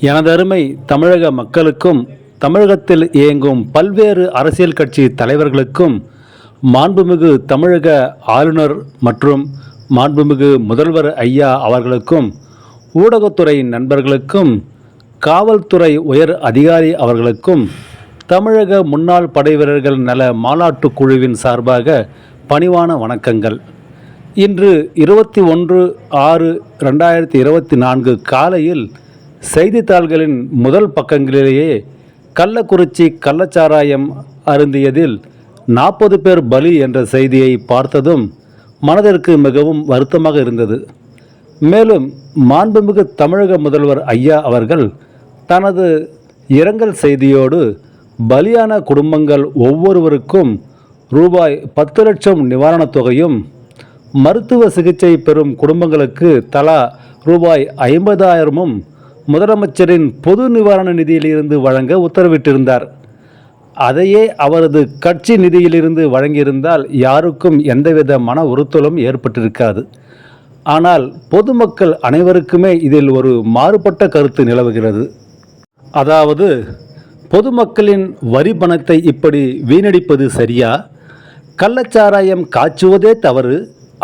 எனதருமை தமிழக மக்களுக்கும் தமிழகத்தில் இயங்கும் பல்வேறு அரசியல் கட்சி தலைவர்களுக்கும் மாண்புமிகு தமிழக ஆளுநர் மற்றும் மாண்புமிகு முதல்வர் ஐயா அவர்களுக்கும் ஊடகத்துறை நண்பர்களுக்கும் காவல்துறை உயர் அதிகாரி அவர்களுக்கும் தமிழக முன்னாள் படைவீரர்கள் நல மாநாட்டுக் குழுவின் சார்பாக பணிவான வணக்கங்கள். இன்று இருபத்தி ஒன்று ஆறு ரெண்டாயிரத்தி இருபத்தி நான்கு காலையில் செய்தித்தாள்களின் முதல் பக்கங்களிலேயே கள்ளக்குறிச்சி கள்ளச்சாராயம் அருந்தியதில் நாற்பது பேர் பலி என்ற செய்தியை பார்த்ததும் மனதிற்கு மிகவும் வருத்தமாக இருந்தது. மேலும் மாண்புமிகு தமிழக முதல்வர் ஐயா அவர்கள் தனது இரங்கல் செய்தியோடு பலியான குடும்பங்கள் ஒவ்வொருவருக்கும் ரூபாய் பத்து லட்சம் நிவாரணத் தொகையும் மருத்துவ சிகிச்சை பெறும் குடும்பங்களுக்கு தலா ரூபாய் ஐம்பதாயிரமும் முதலமைச்சரின் பொது நிவாரண நிதியிலிருந்து வழங்க உத்தரவிட்டிருந்தார். அதையே அவரது கட்சி நிதியிலிருந்து வழங்கியிருந்தால் யாருக்கும் எந்தவித மன உறுத்தலும் ஏற்பட்டிருக்காது. ஆனால் பொதுமக்கள் அனைவருக்குமே இதில் ஒரு மாறுபட்ட கருத்து நிலவுகிறது. அதாவது பொதுமக்களின் வரி பணத்தை இப்படி வீணடிப்பது சரியா? கள்ளச்சாராயம் காய்ச்சுவதே தவறு.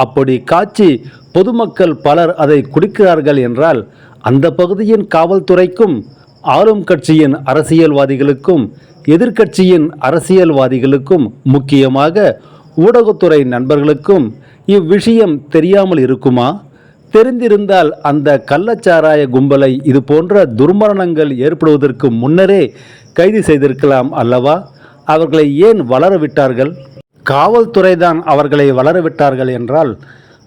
அப்படி காய்ச்சி பொதுமக்கள் பலர் அதை குடிக்கிறார்கள் என்றால் அந்த பகுதியின் காவல்துறைக்கும் ஆளும் கட்சியின் அரசியல்வாதிகளுக்கும் எதிர்க்கட்சியின் அரசியல்வாதிகளுக்கும் முக்கியமாக ஊடகத்துறை நண்பர்களுக்கும் இவ்விஷயம் தெரியாமல் இருக்குமா? தெரிந்திருந்தால் அந்த கள்ளச்சாராய கும்பலை இது போன்ற துர்மரணங்கள் ஏற்படுவதற்கு முன்னரே கைது செய்திருக்கலாம் அல்லவா? அவர்களை ஏன் வளரவிட்டார்கள்? காவல்துறைதான் அவர்களை வளர விட்டார்கள் என்றால்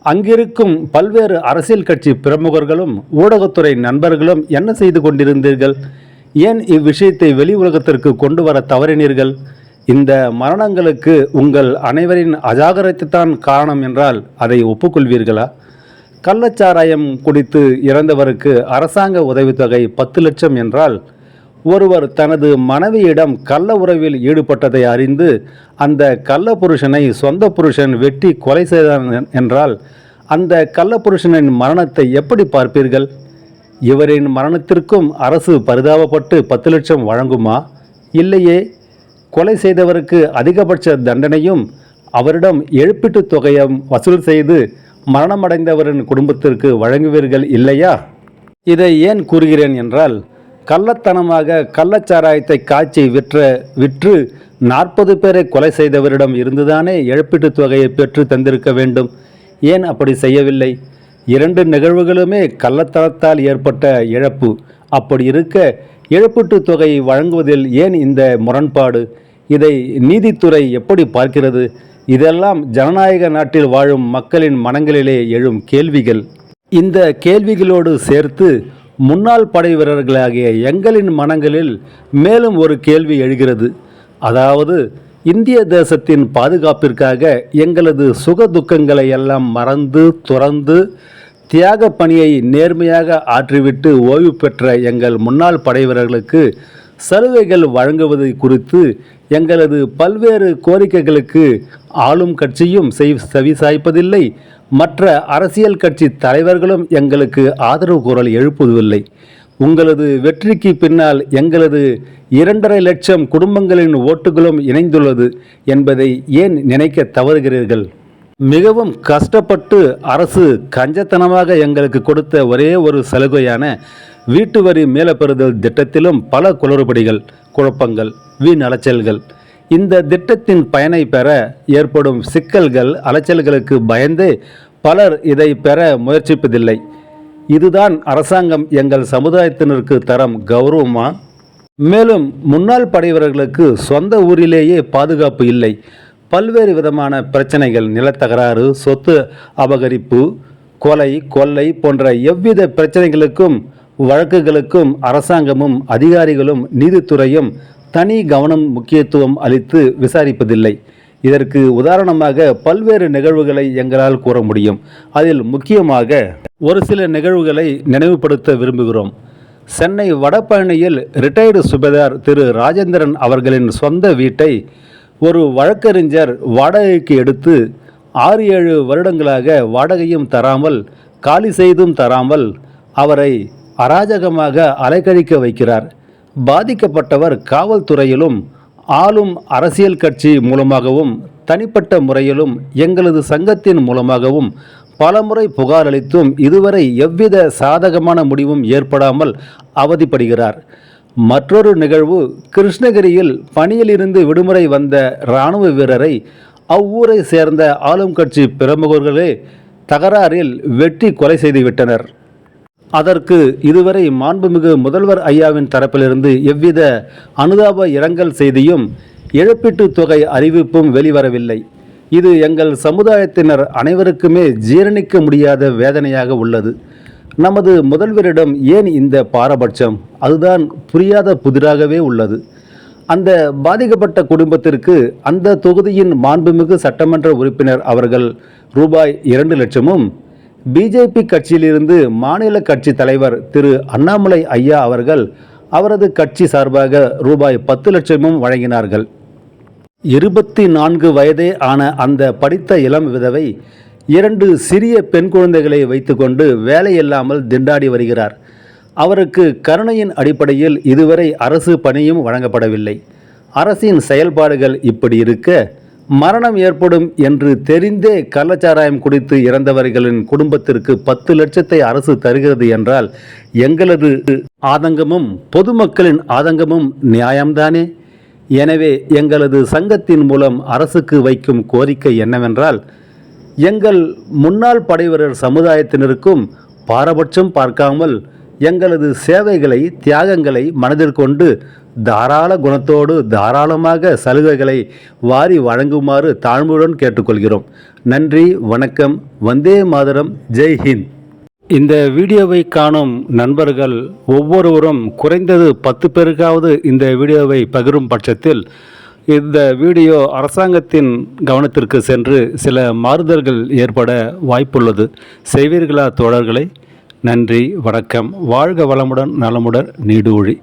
அங்கிருக்கும் பல்வேறு அரசியல் கட்சி பிரமுகர்களும் ஊடகத்துறை நண்பர்களும் என்ன செய்து கொண்டிருந்தீர்கள்? ஏன் இவ்விஷயத்தை வெளி உலகத்திற்கு கொண்டு வர தவறினீர்கள்? இந்த மரணங்களுக்கு உங்கள் அனைவரின் அஜாகரத்துத்தான் காரணம் என்றால் அதை ஒப்புக்கொள்வீர்களா? கள்ளச்சாராயம் குடித்து இறந்தவருக்கு அரசாங்க உதவித்தொகை பத்து லட்சம் என்றால் ஒருவர் தனது மனைவியிடம் கள்ள உறவில் ஈடுபட்டதை அறிந்து அந்த கள்ள புருஷனை சொந்த புருஷன் வெட்டி கொலை செய்தான் என்றால் அந்த கள்ள புருஷனின் மரணத்தை எப்படி பார்ப்பீர்கள்? இவரின் மரணத்திற்கும் அரசு பரிதாபப்பட்டு பத்து லட்சம் வழங்குமா? இல்லையே. கொலை செய்தவருக்கு அதிகபட்ச தண்டனையும் அவரிடம் இழப்பீட்டுத் தொகையும் வசூல் செய்து மரணமடைந்தவரின் குடும்பத்திற்கு வழங்குவீர்கள் இல்லையா? இதை ஏன் கூறுகிறேன் என்றால் கள்ளத்தனமாக கள்ளச்சாராயத்தை காய்ச்சி விற்ற விற்று நாற்பது பேரை கொலை செய்தவரிடம் இருந்துதானே இழப்பீட்டுத் தொகையை பெற்று தந்திருக்க வேண்டும்? ஏன் அப்படி செய்யவில்லை? இரண்டு நிகழ்வுகளுமே கள்ளத்தனத்தால் ஏற்பட்ட இழப்பு. அப்படி இருக்க இழப்பீட்டுத் தொகையை வழங்குவதில் ஏன் இந்த முரண்பாடு? இதை நீதித்துறை எப்படி பார்க்கிறது? இதெல்லாம் ஜனநாயக நாட்டில் வாழும் மக்களின் மனங்களிலே எழும் கேள்விகள். இந்த கேள்விகளோடு சேர்த்து முன்னாள் படை வீரர்களாகிய எங்களின் மனங்களில் மேலும் ஒரு கேள்வி எழுகிறது. அதாவது இந்திய தேசத்தின் பாதுகாப்பிற்காக எங்களது சுக துக்கங்களை எல்லாம் மறந்து துறந்து தியாக பணியை நேர்மையாக ஆற்றிவிட்டு ஓய்வு பெற்ற எங்கள் முன்னாள் படைவீரர்களுக்கு சலுகைகள் வழங்குவது குறித்து எங்களது பல்வேறு கோரிக்கைகளுக்கு ஆளும் கட்சியும் செய் செவிசாய்ப்பதில்லை. மற்ற அரசியல் கட்சி தலைவர்களும் எங்களுக்கு ஆதரவு குரல் எழுப்புவதில்லை உங்களது வெற்றிக்கு பின்னால் எங்களது இரண்டரை லட்சம் குடும்பங்களின் ஓட்டுகளும் இணைந்துள்ளது என்பதை ஏன் நினைக்க தவறுகிறீர்கள்? மிகவும் கஷ்டப்பட்டு அரசு கஞ்சத்தனமாக எங்களுக்கு கொடுத்த ஒரே ஒரு சலுகையான வீட்டு வரி மேலப்பெறுதல் திட்டத்திலும் பல குளறுபடிகள் குழப்பங்கள் வீண் அலைச்சல்கள். இந்த திட்டத்தின் பயனை பெற ஏற்படும் சிக்கல்கள் அலைச்சல்களுக்கு பயந்து பலர் இதை பெற முயற்சிப்பதில்லை. இதுதான் அரசாங்கம் எங்கள் சமுதாயத்தினருக்கு தரம் கௌரவமா? மேலும் முன்னாள் படைவர்களுக்கு சொந்த ஊரிலேயே பாதுகாப்பு இல்லை. பல்வேறு விதமான பிரச்சனைகள் நிலத்தகராறு சொத்து அபகரிப்பு கொலை கொள்ளை போன்ற எவ்வித பிரச்சனைகளுக்கும் வழக்குகளுக்கும் அரசாங்கமும் அதிகாரிகளும் நீதித்துறையும் தனி கவனம் முக்கியத்துவம் அளித்து விசாரிப்பதில்லை. இதற்கு உதாரணமாக பல்வேறு நிகழ்வுகளை எங்களால் கூற முடியும். அதில் முக்கியமாக ஒரு சில நிகழ்வுகளை நினைவுபடுத்த விரும்புகிறோம். சென்னை வடபழனியில் ரிட்டையர்டு சுபேதார் திரு. ராஜேந்திரன் அவர்களின் சொந்த வீட்டை ஒரு வழக்கறிஞர் வாடகைக்கு எடுத்து ஆறு ஏழு வருடங்களாக வாடகையும் தராமல் காலி செய்தும் தராமல் அவரை அராஜகமாக அலைக்கழிக்க வைக்கிறார். பாதிக்கப்பட்டவர் காவல்துறையிலும் ஆளும் அரசியல் கட்சி மூலமாகவும் தனிப்பட்ட முறையிலும் எங்களது சங்கத்தின் மூலமாகவும் பலமுறை புகார் அளித்தும் இதுவரை எவ்வித சாதகமான முடிவும் ஏற்படாமல் அவதிப்படுகிறார். மற்றொரு நிகழ்வு கிருஷ்ணகிரியில் பணியிலிருந்து விடுமுறை வந்த இராணுவ வீரரை அவ்வூரை சேர்ந்த ஆளும் கட்சி பிரமுகர்களே தகராறில் வெட்டி கொலை செய்துவிட்டனர். அதற்கு இதுவரை மாண்புமிகு முதல்வர் ஐயாவின் தரப்பிலிருந்து எவ்வித அனுதாப இரங்கல் செய்தியும் இழப்பீட்டுத் தொகை அறிவிப்பும் வெளிவரவில்லை. இது எங்கள் சமுதாயத்தினர் அனைவருக்குமே ஜீரணிக்க முடியாத வேதனையாக உள்ளது. நமது முதல்வரிடம் ஏன் இந்த பாரபட்சம்? அதுதான் புரியாத புதிராகவே உள்ளது. அந்த பாதிக்கப்பட்ட குடும்பத்திற்கு அந்த தொகுதியின் மாண்புமிகு சட்டமன்ற உறுப்பினர் அவர்கள் ரூபாய் இரண்டு லட்சமும் பிஜேபி கட்சியிலிருந்து மாநில கட்சி தலைவர் திரு அண்ணாமலை ஐயா அவர்கள் அவரது கட்சி சார்பாக ரூபாய் பத்து லட்சமும் வழங்கினார்கள். இருபத்தி நான்கு வயதே ஆன அந்த படித்த இளம் விதவை இரண்டு சிறிய பெண் குழந்தைகளை வைத்துக்கொண்டு வேலையில்லாமல் திண்டாடி வருகிறார். அவருக்கு கருணையின் அடிப்படையில் இதுவரை அரசு பணியும் வழங்கப்படவில்லை. அரசின் செயல்பாடுகள் இப்படி இருக்க மரணம் ஏற்படும் என்று தெரிந்தே கள்ளச்சாராயம் குடித்து இறந்தவர்களின் குடும்பத்திற்கு பத்து லட்சத்தை அரசு தருகிறது என்றால் எங்களது ஆதங்கமும் பொதுமக்களின் ஆதங்கமும் நியாயம்தானே? எனவே எங்களது சங்கத்தின் மூலம் அரசுக்கு வைக்கும் கோரிக்கை என்னவென்றால் எங்கள் முன்னாள் படைவீரர் சமுதாயத்தினருக்கும் பாரபட்சம் பார்க்காமல் எங்களது சேவைகளை தியாகங்களை மனதில் கொண்டு தாராள குணத்தோடு தாராளமாக சலுகைகளை வாரி வழங்குமாறு தாழ்மையுடன் கேட்டுக்கொள்கிறோம். நன்றி வணக்கம். வந்தே மாதரம். ஜெய் ஹிந்த். இந்த வீடியோவை காணும் நண்பர்கள் ஒவ்வொருவரும் குறைந்தது பத்து பேருக்காவது இந்த வீடியோவை பகிரும் பட்சத்தில் இந்த வீடியோ அரசாங்கத்தின் கவனத்திற்கு சென்று சில மாறுதல்கள் ஏற்பட வாய்ப்புள்ளது. செய்வீர்களா தோழர்களை? நன்றி வணக்கம். வாழ்க வளமுடன் நலமுடன் நீடூழி.